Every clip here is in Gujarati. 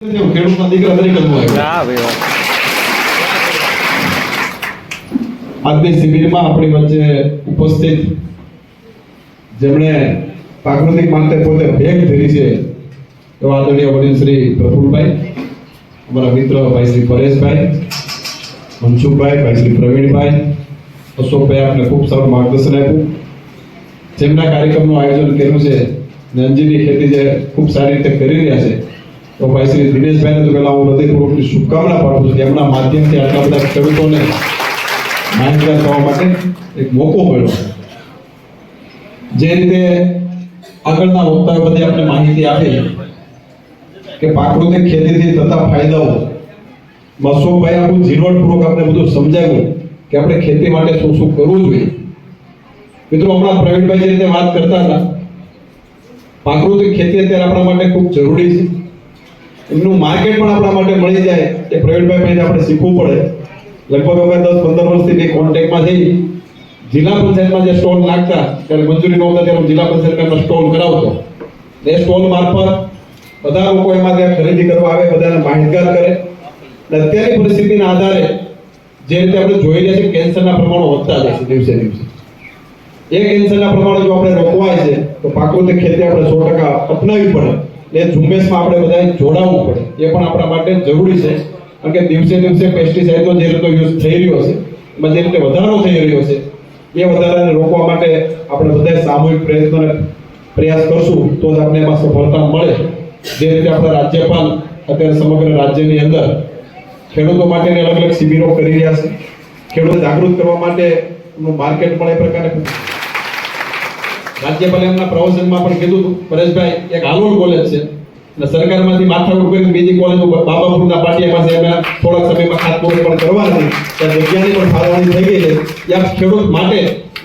ખેડૂતના દીકરા તરીકે. આજની શિબિરમાં આપણી વચ્ચે ઉપસ્થિત જેમણે પ્રાકૃતિક માટે પોતે ભેગ ધરી છે શ્રી પ્રફુલભાઈ, અમારા મિત્ર ભાઈ શ્રી પરેશભાઈ, મનસુખભાઈ, ભાઈ શ્રી પ્રવીણભાઈ, અશોકભાઈ આપને ખૂબ સારું માર્ગદર્શન જેમના કાર્યક્રમનું આયોજન કર્યું છે ને ખેતી જે ખૂબ સારી રીતે કરી રહ્યા છે તો ભાઈ શ્રી દિનેશભાઈને તો પહેલા હું હૃદયપૂર્વકની શુભકામના પાઠવું છું એમના માધ્યમથી આટલા બધા ખેડૂતોને માહિતગાર થવા માટે એક મોકો મળ્યો. જે રીતે આગળના વક્તાઓ બધી આપણે માહિતી આપી કે પ્રાકૃતિક ખેતીથી થતા ફાયદાઓ મસુભાઈ આપણું ઝીણવટપૂર્વક આપણે બધું સમજાવ્યું કે આપણે ખેતી માટે શું શું કરવું જોઈએ. મિત્રો, હમણાં પ્રવીણભાઈ જે રીતે વાત કરતા હતા પ્રાકૃતિક ખેતી અત્યારે આપણા માટે ખૂબ જરૂરી છે. એમનું માર્કેટ પણ આપણા માટે મળી જાય, એ પ્રવીણભાઈ પાસે આપણે શીખવું પડે. લગભગ અમે દસ પંદર વર્ષથી કોન્ટેક્ટમાં જઈ, જિલ્લા પંચાયતમાં જે સ્ટોલ નાખતા ત્યારે મંજૂરી નહોતા, ત્યારે જિલ્લા પંચાયતમાં સ્ટોલ કરાવતો. એ સ્ટોલ મારફત બધા લોકો એમાં ત્યાં ખરીદી કરવા આવે, બધાને માહિતગાર કરે. અને અત્યારની પરિસ્થિતિના આધારે જે રીતે આપણે જોઈ રહ્યા છીએ, કેન્સરના પ્રમાણો વધતા જાય છે દિવસે દિવસે. એ કેન્સરના પ્રમાણો જો આપણે રોકવાય છે, તો પ્રાકૃતિક ખેતી આપણે સો ટકા અપનાવી પડે. એ ઝુંબેશમાં આપણે બધાએ જોડાવવું પડે. એ પણ આપણા માટે જરૂરી છે. કારણ કે દિવસે દિવસે પેસ્ટિસાઇડનો જે રીતે યુઝ થઈ રહ્યો છે, એમાં જે રીતે વધારો થઈ રહ્યો છે, એ વધારાને રોકવા માટે આપણે બધાએ સામૂહિક પ્રયત્નો પ્રયાસ કરશું, તો જ આપણે એમાં સફળતા મળે. જે રીતે આપણા રાજ્યપાલ અત્યારે સમગ્ર રાજ્યની અંદર ખેડૂતો માટેની અલગ અલગ શિબિરો કરી રહ્યા છે. ખેડૂતો જાગૃત કરવા માટે માર્કેટ પણ એ પ્રકારે રાજ્યપાલે એમના પ્રવચનમાં પણ કીધું પરેશભાઈ, એક હાલોલ કોલેજ છે. અને સરકારમાંથી માથાકૂટ કરીને બીજી કોલેજ બાબાપુરના પાટિયા પાસે એમને થોડાક સમયમાં ખાતમુહૂર્ત પણ કરવાની ત્યાં જગ્યાની પણ ફાળવણી થઈ ગઈ છે. ત્યાં ખેડૂત માટે,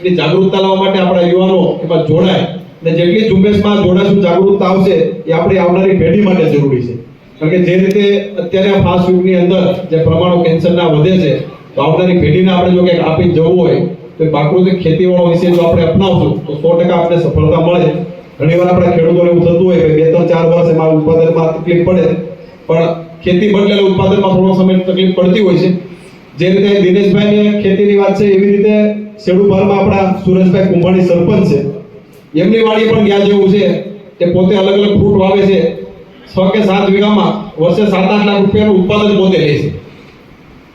એની જાગૃતતા લાવવા માટે આપણા યુવાનો એમાં જોડાય. અને જેટલી ઝુંબેશમાં જોડાશું, જાગૃતતા આવશે, એ આપણી આવનારી પેઢી માટે જરૂરી છે. કારણ કે જે રીતે અત્યારે આ ફાસ્ટ યુગની અંદર જે પ્રમાણો કેન્સરના વધે છે, તો આવનારી પેઢીને આપણે જો કંઈક આપી જવું હોય તો એ પ્રાકૃતિક ખેતીવાળો વિશે જો આપણે અપનાવશું, તો સો ટકા આપણે સફળતા મળે. ઘણી વાર આપણા ખેડૂતોને એવું થતું હોય કે બે ત્રણ ચાર વર્ષ એમાં ઉત્પાદનમાં તકલીફ પડે. પણ ખેતી બદલેલા ઉત્પાદનમાં થોડો સમય તકલીફ પડતી હોય છે. જે રીતે દિનેશભાઈની ખેતીની વાત છે, એવી રીતે શેડુભારમાં આપણા સુરેશભાઈ કુંભાણી સરપંચ છે. એમની વાડી પણ ગયા જેવું છે કે પોતે અલગ અલગ ફ્રૂટ વાવે છે. છ કે સાત વીઘામાં વર્ષે સાત આઠ લાખ રૂપિયાનું ઉત્પાદન પોતે લે છે.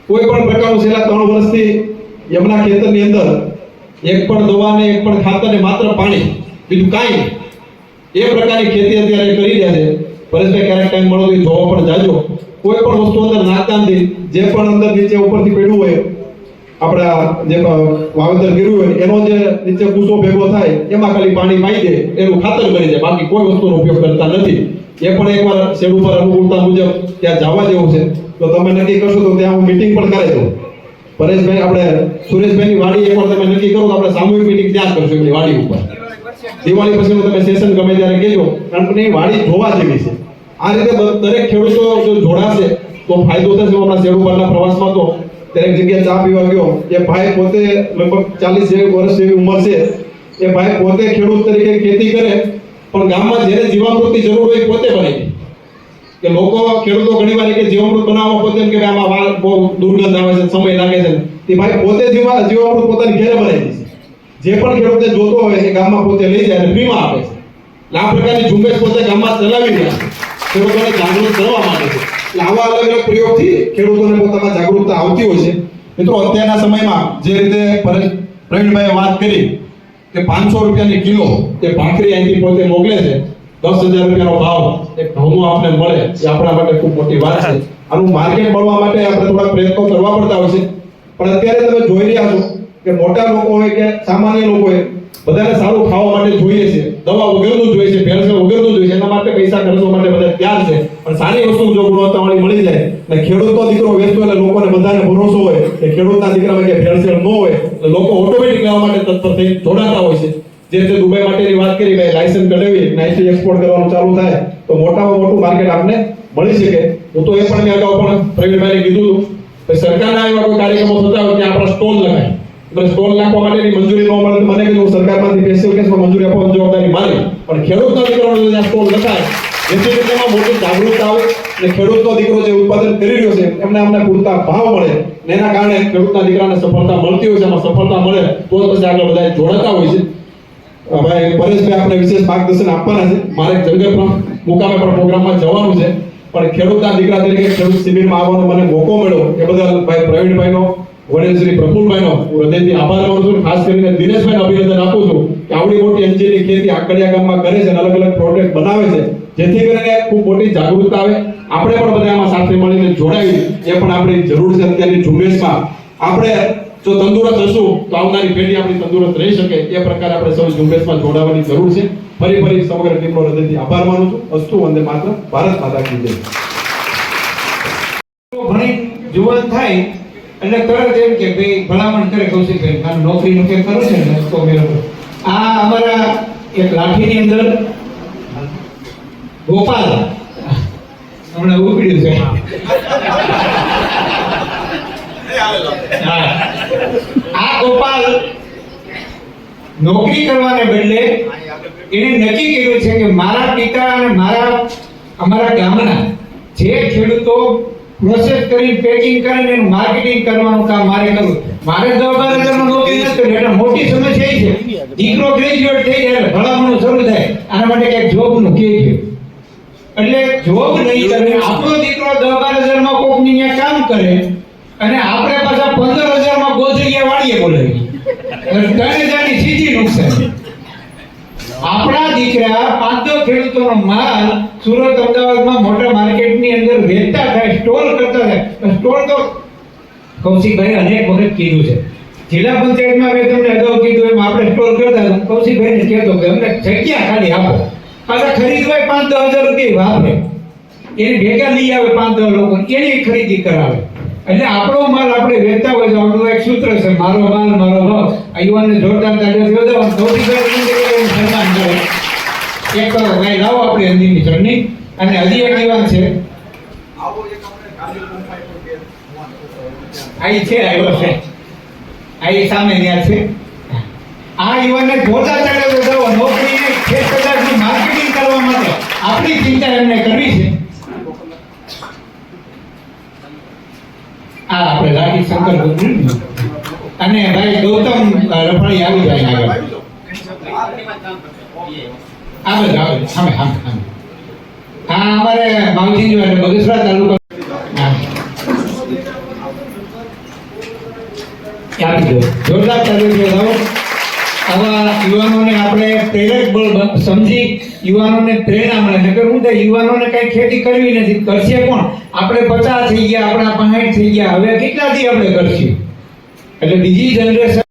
કોઈ પણ પ્રકારનું છેલ્લા ત્રણ વર્ષથી એમના ખેતરની અંદર એક પણ દવા ને એક પણ ખાતર ને માત્ર પાણી. બીજું કાંઈ નહીં. એ પ્રકારની ખેતી અત્યારે કરી રહ્યા છે. પરેશભાઈ, ક્યારેક ટાઈમ મળો તો જોવા પણ જાજો. કોઈ પણ વસ્તુ અંદર નાખતા નથી જે પણ અંદર નીચે ઉપરથી પડ્યું હોય, આપણા જે વાવેતર કર્યું હોય, એનો જે નીચે ભૂસો ભેગો થાય, એમાં ખાલી પાણી પાઈ દે, એનું ખાતર કરી જાય બાકી કોઈ વસ્તુનો ઉપયોગ કરતા નથી. એ પણ એકવાર શેડ ઉપર અનુકૂળતા મુજબ ત્યાં જવા જેવું છે. તો તમે નક્કી કરશો તો ત્યાં હું મીટિંગ પણ કરાવી દઉં. પરેશભાઈ, આપણે સુરેશભાઈની વાડી એકવાર તમે નક્કી કરો તો આપણે સામૂહિક મિટિંગ ત્યાં કરશું એમની વાડી ઉપર. દિવાળી પછીનું તમે સેશન ગમે ત્યારે કહેજો કારણ કે વાડી જોવા જેવી છે. આ રીતે દરેક ખેડૂતો જો જોડાશે, તો ફાયદો થશે. આપણા શેરુ પ્રવાસમાં તો દરેક જગ્યાએ ચા પીવા ગયો. એ ભાઈ પોતે લગભગ ચાલીસ વર્ષ જેવી ઉંમર છે. એ ભાઈ પોતે ખેડૂત તરીકે ખેતી કરે, પણ ગામમાં જેને જીવામૃતની જરૂર હોય પોતે બની. કે લોકો ખેડૂતો ઘણી વાર કે જીવામૃત બનાવવા પોતે કે આમાં વાળ બહુ દુર્ગંધ આવે છે, સમય લાગે છે. તે ભાઈ પોતે જીવા, જીવામૃત પોતાની ઘેરે બનાવી દે છે. જે પણ ખેડૂતે જોતો હોય એ ગામમાં પોતે લઈ જાય અને ફ્રીમાં આપે છે. આ પ્રકારની ઝુંબેશ પોતે ગામમાં ચલાવી રહ્યા છે. ખેડૂતોને જાગૃત કરવા માટે છે. એટલે આવા અલગ અલગ પ્રયોગથી ખેડૂતોને પોતામાં જાગૃતતા આવતી હોય છે. મિત્રો, અત્યારના સમયમાં જે રીતે પ્રવીણભાઈએ વાત કરી કે પાંચસો રૂપિયાની કિલો એ ભાખરી અહીંથી પોતે મોકલે છે. દસ હજાર રૂપિયાનો ભાવ એક ઘઉંનો આપણે મળે, એ આપણા માટે ખૂબ મોટી વાત છે. આનું માર્કેટ મળવા માટે આપણે થોડા પ્રયત્નો કરવા પડતા હોય છે. પણ અત્યારે તમે જોઈ રહ્યા છો કે મોટા લોકો હોય કે સામાન્ય લોકો હોય, બધાને સારું ખાવા માટે જોઈએ છે. દવા વગરનું જોઈએ છે, ભેળસેળ વગરનું જોઈએ છે. એના માટે પૈસા ખર્ચવા માટે બધા તૈયાર છે. પણ સારી વસ્તુ જો ગુણવત્તાવાળી મળી જાય અને ખેડૂતનો દીકરો વેચતો એટલે લોકોને બધાને ભરોસો હોય કે ખેડૂતના દીકરામાં કે ભેળસેળ ન હોય, એટલે લોકો ઓટોમેટિક લેવા માટે તત્પર થઈ જોડાતા હોય છે. જે રીતે દુબઈ માટેની વાત કરી ભાઈ લાયસન્સ કઢાવી, અને એક્સપોર્ટ કરવાનું ચાલુ થાય, તો મોટામાં મોટું માર્કેટ આપને મળી શકે. હું તો એ પણ મેં અગાઉ પણ પ્રવીણભાઈને કીધું હતું સરકારના એવા કોઈ કાર્યક્રમો થતા હોય, ત્યાં આપણા સ્ટોલ લગાય એટલે સ્ટોલ નાખવા માટેની મંજૂરી ન મળે મને કીધું સરકારમાંથી પેસિવ કેસમાં મંજૂરી આપવાની જવાબદારી મારી. પણ ખેડૂતના દીકરાનો જ્યાં સ્ટોલ લખાય. જેથી એમાં મોટી જાગૃતતા આવે અને ખેડૂતનો દીકરો જે ઉત્પાદન કરી રહ્યો છે, એમને અમને પૂરતા ભાવ મળે. અને એના કારણે ખેડૂતના દીકરાને સફળતા મળતી હોય છે, એમાં સફળતા મળે, તો પછી આગળ બધા જોડાતા હોય છે. ભાઈ પરેશભાઈ આપણે વિશેષ માર્ગદર્શન આપવાના છે. મારે જંગલ મુકામે પણ પ્રોગ્રામમાં જવાનું છે. પણ ખેડૂતના દીકરા તરીકે ખેડૂત શિબિરમાં આવવાનો મને મોકો મળ્યો. એ બદલ ભાઈ પ્રવીણભાઈનો વડીલ શ્રી પ્રફુલભાઈનો હું હૃદયથી આભાર માનું છું. ખાસ કરીને દિનેશભાઈને અભિનંદન આપું છું કે આવડી મોટી એનજીની ખેતી આકડિયા ગામમાં કરે છે અને અલગ અલગ પ્રોજેક્ટ બનાવે છે. જેથી કરીને ખૂબ મોટી જાગૃતતા આવે. આપણે પણ બધા આમાં સાથે મળીને જોડાવી એ પણ આપણી જરૂર છે અત્યારની ઝુંબેશમાં. આપણે જો તંદુરસ્ત હશું તો આવનારી પેઢી આપણી તંદુરસ્ત રહી શકે. એ પ્રકારે આપણે સૌ ઝુંબેશમાં જોડાવાની જરૂર છે. ફરી ફરી સમગ્ર ટીમનો હૃદયથી આભાર માનું છું. અસ્તુ વંદે માત્ર ભારત માતા કી જય. ભણી જુવાન થાય એટલે તરત એમ કે ભાઈ ભલામણ કરે કૌશિકભાઈ મારે નોકરીનું કે કરો છે ને? તો મેળવો આ અમારા એક લાઠીની અંદર ગોપાલ. હમણાં ઉપડ્યું છે. હા. આ ગોપાલ નોકરી કરવાને બદલે એને નક્કી કર્યું છે કે મારા પિતા અને મારા અમારા ગામના જે ખેડૂતો પ્રોસેસ કરી પેકિંગ કરીને માર્કેટિંગ કરવાનું કામ મારે કરવું. મારે દસ બાર હજારમાં નોકરી નથી કરવી એટલે મોટી સમસ્યા એ છે. દીકરો ગ્રેજ્યુએટ થઈ જાય એટલે ભલામણું શરૂ થાય. આના માટે ક્યાંક જોબનું કે છે. એટલે જોબ નહીં કરે, આપણો દીકરો હજાર હજારમાં કોકની કામ કરે અને આપણે પંદર હજારમાં ગોધરિયા વાળીએ એટલે ત્રણ હજારની સીધી નુકસાન. આપણા દીકરા પાંચ દસ ખેડૂતોનો માલ સુરત અમદાવાદમાં મોટા માર્કેટની અંદર વેચતા થાય, સ્ટોલ કરતા થાય. સ્ટોલ તો કૌશિકભાઈ અનેક વખત કીધું છે. જિલ્લા પંચાયતમાં મેં તમને અગાઉ કીધું એમ આપણે સ્ટોલ કરતા. કૌશિકભાઈને કહેતો કે અમને જગ્યા ખાલી આપો. પાછા ખરીદવાય પાંચ દસ હજાર રૂપિયા વાપરે. એની ભેગા લઈ આવે પાંચ દસ લોકો. એની ખરીદી કરાવે. એટલે આપણો માલ આપણે વેચતા હોય તો આપણું એક સૂત્ર છે, મારો માલ, મારો ભાવ આ જોરદાર તાળીઓથી વધાવો કૌશિકભાઈ એનું સન્માન કરે. એક ભાઈ લાવો આપણે અંદરની ચટણી અને હજી એક યુવાન છે. આઈ છે, આવ્યો છે. આ ઈ સામે ત્યાં છે. આ યુવાનને જોરદાર તાળીઓ વધાવો નોકરીને ખેત પદાર્થની માર્કેટિંગ કરવા માટે આપણી ચિંતા એમને કરવી છે આ આપણે રાજી શંકર અને ભાઈ ગૌતમ અ, આવી જાય આગળ. આગળ આવે સામે સામે સામે હા અમારે માવજી જો એટલે બગસરા તાલુકો. આપી દો જોરદાર તાલુકો આવા યુવાનોને આપણે પ્રેરક બળ સમજી યુવાનોને પ્રેરણા મળે. નકર હું તો યુવાનોને કઈ ખેતી કરવી નથી. કરશે કોણ? આપણે પચાસ થઈ ગયા, આપણા પાંઠ થઈ ગયા. હવે કેટલાથી આપણે કરશું? એટલે બીજી જનરેશન